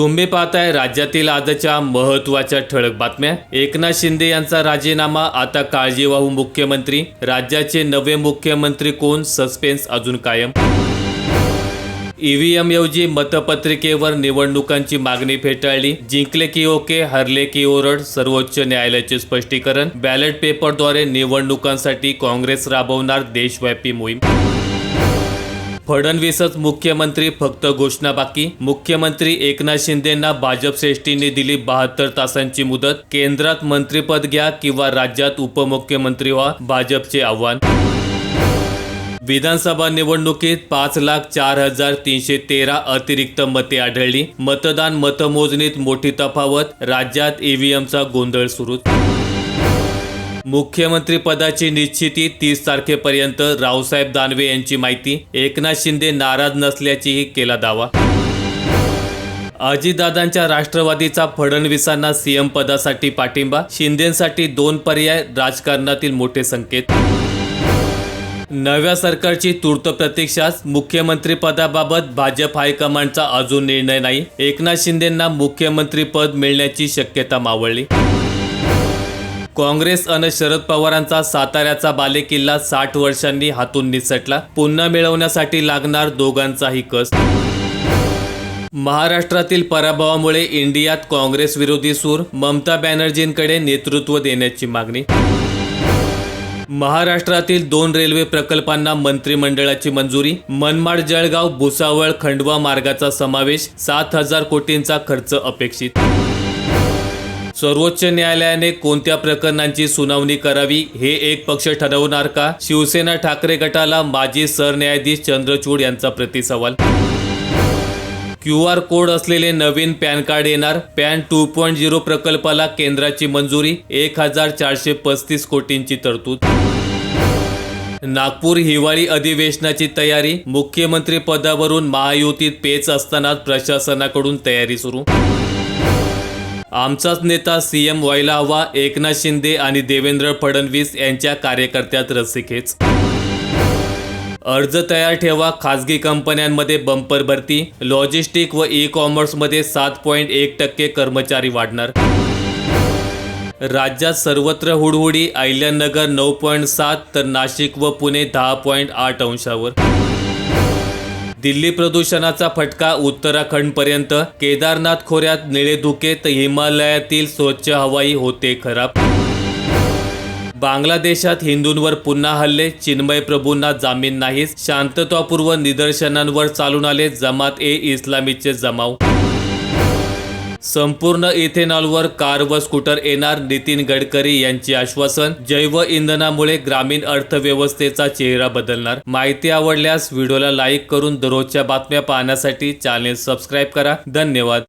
तुम्ही पाहताय राज्यातील आजच्या महत्त्वाच्या ठळक बातम्या. एकनाथ शिंदे यांचा राजीनामा आता काळजीवाहू मुख्यमंत्री. राज्याचे नवे मुख्यमंत्री कोण? सस्पेन्स अजून कायम. ईव्हीएम ऐवजी मतपत्रिकेवर निवडणुकांची मागणी फेटाळली. जिंकले की ओके हरले की ओरड सर्वोच्च न्यायालयाचे स्पष्टीकरण. बॅलेट पेपरद्वारे निवडणुकांसाठी काँग्रेस राबवणार देशव्यापी मोहीम. फडणवीसच मुख्यमंत्री फक्त घोषणा बाकी. मुख्यमंत्री एकनाथ शिंदेंना भाजप श्रेष्ठींनी दिली बहात्तर तासांची मुदत. केंद्रात मंत्रीपद घ्या किंवा राज्यात उपमुख्यमंत्री व्हा भाजपचे आव्हान. विधानसभा निवडणुकीत पाच लाख चार हजार तीनशे तेरा अतिरिक्त मते आढळली. मतदान मतमोजणीत मोठी तफावत. राज्यात ईव्हीएमचा गोंधळ सुरू मुख्यमंत्री पदाची निश्चिती तीस तारखेपर्यंत रावसाहेब दानवे यांची माहिती. एकनाथ शिंदे नाराज नसल्याचीही केला दावा. अजितदादांच्या राष्ट्रवादीचा फडणवीसांना सीएम पदासाठी पाठिंबा. शिंदेसाठी दोन पर्याय राजकारणातील मोठे संकेत. नव्या सरकारची तूर्त प्रतीक्षाच मुख्यमंत्री पदाबाबत भाजप हायकमांडचा अजून निर्णय नाही. एकनाथ शिंदेंना मुख्यमंत्री पद मिळण्याची शक्यता मावळली. काँग्रेस अन शरद पवारांचा साताऱ्याचा बालेकिल्ला साठ वर्षांनी हातून निसटला. पुन्हा मिळवण्यासाठी लागणार दोघांचाही कस महाराष्ट्रातील पराभवामुळे इंडियात काँग्रेस विरोधी सूर ममता बॅनर्जींकडे नेतृत्व देण्याची मागणी. महाराष्ट्रातील दोन रेल्वे प्रकल्पांना मंत्रिमंडळाची मंजुरी मनमाड जळगाव भुसावळ खंडवा मार्गाचा समावेश सात हजार कोटींचा खर्च अपेक्षित. सर्वोच्च न्यायालयाने कोणत्या प्रकरणांची सुनावणी करावी हे एक पक्ष ठरवणार का? शिवसेना ठाकरे गटाला माजी सरन्यायाधीश चंद्रचूड यांचा प्रतिसवाल. क्यू आर कोड असलेले नवीन पॅन कार्ड येणार. पॅन टू पॉईंट झिरो प्रकल्पाला केंद्राची मंजुरी. एक हजार चारशे पस्तीस कोटींची तरतूद. नागपूर हिवाळी अधिवेशनाची तयारी. मुख्यमंत्री पदावरून महायुतीत पेच असतानाच प्रशासनाकडून तयारी सुरू. आमचाच नेता सीएम व्हायला हवा एकनाथ शिंदे आणि देवेंद्र फडणवीस यांच्या कार्यकर्त्यात रसिकेच अर्ज तयार ठेवा खाजगी कंपन्यांमध्ये बंपर भरती लॉजिस्टिक व ई कॉमर्समध्ये सात पॉईंट एक टक्के कर्मचारी वाढणार. राज्यात सर्वत्र हुडहुडी आयल्यानगर नऊ पॉईंट सात तर नाशिक व पुणे दहा पॉईंट आठ अंशावर. दिल्ली प्रदूषणाचा फटका उत्तराखंडपर्यंत. केदारनाथ खोऱ्यात निळे धुके तर हिमालयातील स्वच्छ हवाई होते खराब. बांगलादेशात हिंदूंवर पुन्हा हल्ले चिन्मय प्रभूंना जामीन नाहीच शांततापूर्व निदर्शनांवर चालून आले जमात ए इस्लामीचे जमाव. संपूर्ण इथेनॉलवर कार व स्कूटर येणार नितीन गडकरी यांचे आश्वासन. जैव इंधनामुळे ग्रामीण अर्थव्यवस्थेचा चेहरा बदलणार. माहिती आवडल्यास व्हिडिओला लाईक करून दररोजच्या बातम्या पाहण्यासाठी चॅनेल सबस्क्राईब करा. धन्यवाद.